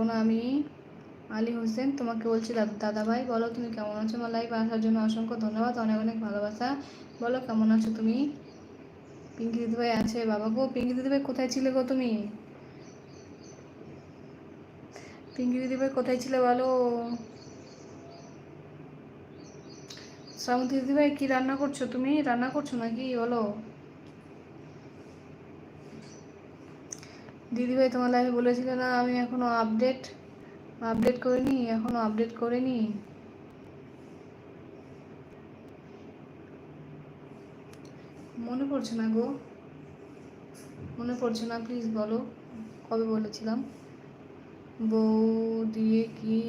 পারব না, আমি আলী হোসেন। তোমাকে বলছি দাদা ভাই বলো তুমি কেমন আছো আমার লাইভ আসার জন্য অসংখ্য ধন্যবাদ, অনেক অনেক ভালোবাসা। বলো, কেমন আছো তুমি? পিঙ্কি দিদিভাই আছে, বাবা গো। পিঙ্কি দিদিভাই, কোথায় ছিলে গো তুমি? পিঙ্কি দিদিভাই, কোথায় ছিলে বলো? শ্রাবন্তী দিদিভাই, কি রান্না করছ তুমি? রান্না করছ নাকি? বলো। দিদিভাই তোমার লাইফে বলেছিলে না আমি এখনও আপডেট আপডেট করিনি এখনও আপডেট করিনি মনে পড়ছে না গো মনে পড়ছে না প্লিজ বলো কবে বলেছিলাম বউ দিয়ে কি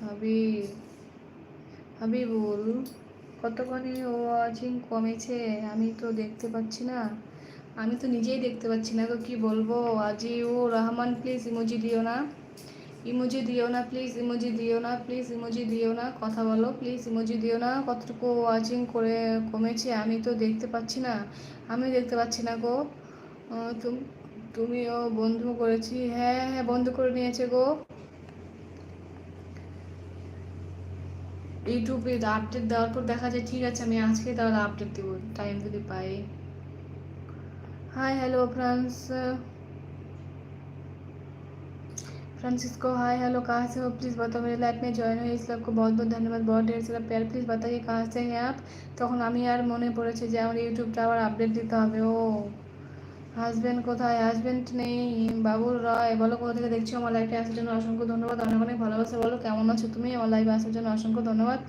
হবে বল কতখানি ও ওয়াচিং কমেছে আমি তো দেখতে পাচ্ছি না আমি তো নিজেই দেখতে পাচ্ছি না তো কি বলব? আজি ও রহমান প্লিজ ইমোজি দিও না। ইমোজি দিও না প্লিজ ইমোজি দিও না প্লিজ ইমোজি দিও না। কথা বলো প্লিজ ইমোজি দিও না। কতটুকু ওয়াচিং করে কমেছে আমি তো দেখতে পাচ্ছি না। আমি দেখতে পাচ্ছি না গো। তুম- তুমিও বন্ধু করেছি। হ্যাঁ হ্যাঁ বন্ধ করে নিয়েছে গো। ইউটিউবে আপডেট দেওয়ার পর দেখা যায়, ঠিক আছে, আমি আজকে তাহলে আপডেট দেবো টাইম যদি পাই। hi hello France Francisco hi hello कहाँ से हो प्लीज़ बताओ मेरे लाइफ में जॉइन हुए इस लव को बहुत बहुत धन्यवाद बहुत ढेर सारा प्यार प्लीज़ बताइए कहाँ से हैं आप তখন আমি আর মনে পড়েছে যে আমার ইউটিউবটা আবার আপডেট দিতে হবে ও হাজব্যান্ড কোথায় হাজব্যান্ড নেই বাবুল রায় বলো কোথা থেকে দেখছো আমার লাইফে আসার জন্য অসংখ্য ধন্যবাদ অনেক অনেক ভালোবাসা বলো কেমন আছো তুমি আমার লাইফে আসার জন্য অসংখ্য ধন্যবাদ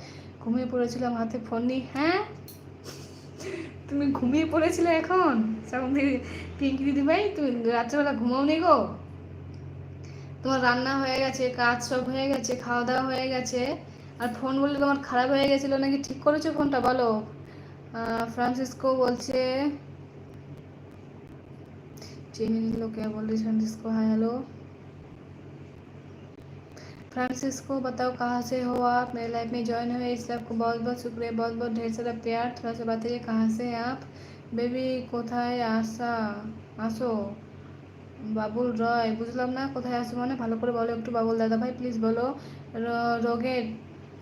ঘুমিয়ে পড়েছিলাম হাতে ফোন নিই হ্যাঁ তুমি ঘুমিয়ে পড়েছিলে এখন? দিদি পিঙ্কি দিদি ভাই তুমি রাত্রেবেলা ঘুমাও নি গো? তোমার রান্না হয়ে গেছে, কাজ সব হয়ে গেছে খাওয়া দাওয়া হয়ে গেছে। আর ফোন বললে তোমার খারাপ হয়ে গেছিল নাকি? ঠিক করেছ ফোনটা বলো। ফ্রান্সিসকো বলছে চিনি নিল কে? বলছে ফ্রান্সিসকো, হাই হ্যালো। फ्रांसिस्को बताओ कहाँ से हो आप मेरे लाइफ में ज्वाइन हुए इस सबको बहुत बहुत शुक्रिया बहुत बहुत ढेर सारा प्यार थोड़ा सा बताइए कहाँ से हैं आप বেবি কোথায় আসা আসো বাবুল রয় বুঝলাম না কোথায় আসো মানে ভালো করে বলো একটু বাবুল दादा भाई प्लीज़ बोलो रो- रोगेट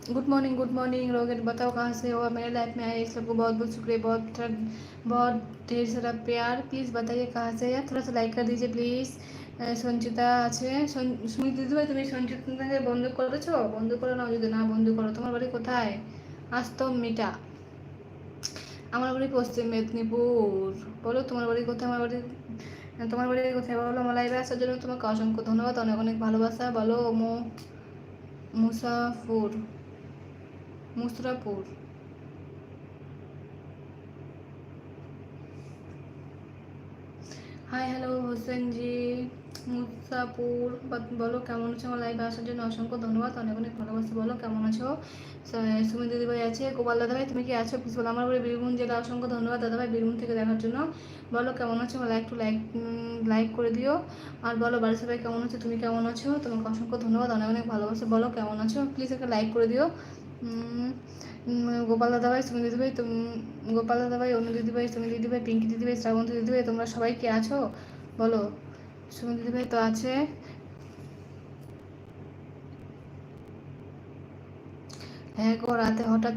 गुड मॉर्निंग गुड मॉर्निंग रोगेट बताओ कहाँ से हो मेरे लाइफ में आए इस सबको बहुत बहुत शुक्रिया बहुत थोड़ा- बहुत ढेर सारा प्यार प्लीज़ बताइए कहाँ से है थोड़ा सा लाइक कर दीजिए प्लीज़ আহ, সঞ্চিতা আছে সন- সুমিত দিদিভাই তুমি সঞ্চিতাকে বন্ধ করেছো বন্ধ করো না যদি না বন্ধ করো তোমার বাড়ি কোথায় আস্তম মিটা আমার বাড়ি পশ্চিম মেদিনীপুর বলো তোমার বাড়ি কোথায় আমার বাড়ি তোমার বাড়ি কোথায় বলো আমার লাইভে আসার জন্য তোমাকে অসংখ্য ধন্যবাদ অনেক অনেক ভালোবাসা বলো মো মুসাফুর মুসরাপুর। হাই হ্যালো হোসেন জি মুসাপুর বলো কেমন আছো আমার লাইভে আসার জন্য অসংখ্য ধন্যবাদ, অনেক অনেক ভালোবাসা বলো কেমন আছো? স- সুমি দিদিভাই আছে, গোপাল দাদাভাই, তুমি কি আছো? প্লিজ বলো, আমার বাড়ি বীরভূম জেলা অসংখ্য ধন্যবাদ দাদাভাই বীরভূম থেকে দেখার জন্য। বলো কেমন আছো? আমার একটু লাইক লাইক করে দিও। আর বলো বাড়ির সবাই কেমন আছো? তুমি কেমন আছো? তোমাকে অসংখ্য ধন্যবাদ, অনেক অনেক ভালোবাসা। বলো কেমন আছো? প্লিজ একটা লাইক করে দিও। গোপাল দাদাভাই, সুমি দিদিভাই গোপাল দাদাভাই, অনু দিদিভাই, সুমি দিদিভাই, পিঙ্কি দিদিভাই, শ্রাবন্তী দিদিভাই, তোমরা সবাই কি আছো? বলো, সুমি দিদিভাই তো আছে। হ্যাঁ গো, রাতে হঠাৎ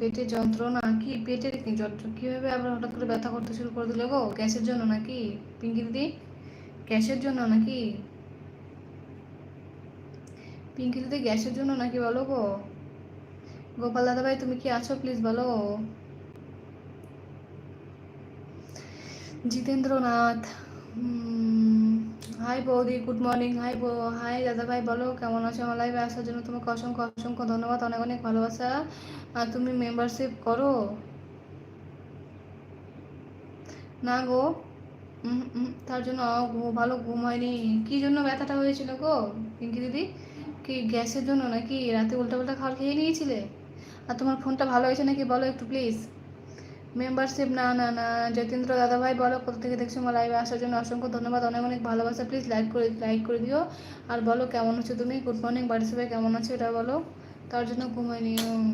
পেটে যন্ত্রণা, কি পেটের যন্ত্রণা কীভাবে আবার হঠাৎ করে ব্যথা করতে শুরু করে দিলে গো? গ্যাসের জন্য নাকি? পিঙ্কি দিদি, গ্যাসের জন্য নাকি? পিঙ্কি দিদি, গ্যাসের জন্য নাকি বলো গো? গোপাল দাদা ভাই তুমি কি আছো? প্লিজ বলো। জিতেন্দ্রনাথ হাই বৌদি গুড মর্নিং হাই হাই দাদা ভাই বলো, কেমন আছো? আমার লাইভে আসার জন্য তোমাকে অসংখ্য অসংখ্য ধন্যবাদ, অনেক অনেক ভালোবাসা। আর তুমি মেম্বারশিপ করো? না গো। তার জন্য ভালো ঘুম হয়নি। কি জন্য ব্যথাটা হয়েছিল গো, পিঙ্কি দিদি? কি গ্যাসের জন্য নাকি? রাতে উল্টাপাল্টা খাবার খেয়ে নিয়েছিলে? আর তোমার ফোনটা ভালো হয়েছে নাকি বলো একটু প্লিজ মেম্বারশিপ না না না। যতীন্দ্র দাদাভাই, বলো কোথা থেকে দেখছ আমার লাইভে আসার জন্য অসংখ্য ধন্যবাদ, অনেক অনেক ভালোবাসা। প্লিজ লাইক করে লাইক করে দিও। আর বলো কেমন আছো তুমি? গুড মর্নিং বাড়ির সবাই কেমন আছো? এটা বলো। তার জন্য ঘুমাইনি উম।